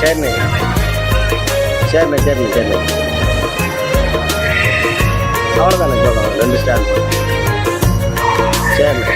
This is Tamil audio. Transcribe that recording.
சரிண்ணே சரிண்ணே சரிண்ணே சரிண்ணே அவ்வளோதானே சொல்லுவோம் ரெண்டு ஸ்டாண்ட் சரிண்ணே